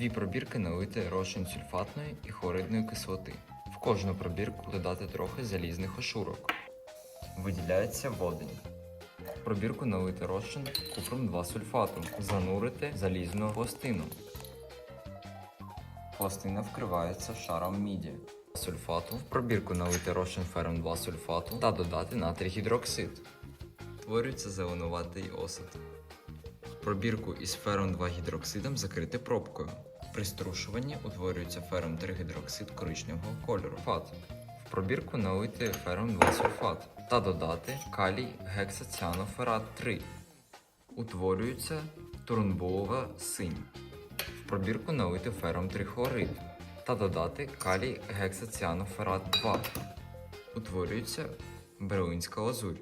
дві пробірки налити розчин сульфатної і хлоридної кислоти. В кожну пробірку додати трохи залізних ошурок. Виділяється водень. В пробірку налити розчин купром 2 сульфату. Занурити залізну пластину. Пластина вкривається шаром міді. Сульфату в пробірку налити розчин фером 2 сульфату та додати натрій гідроксид. Утворюється зеленуватий осад. Пробірку із фером 2 гідроксидом закрити пробкою. При струшуванні утворюється фером 3 гідроксид коричневого кольору. Фат. В пробірку налити фером 2 сульфат та додати калій гексаціаноферат 3. Утворюється турунбулова синь. В пробірку налити фером 3 хлорид та додати калій гексаціаноферат 2. Утворюється берлинська лазурь.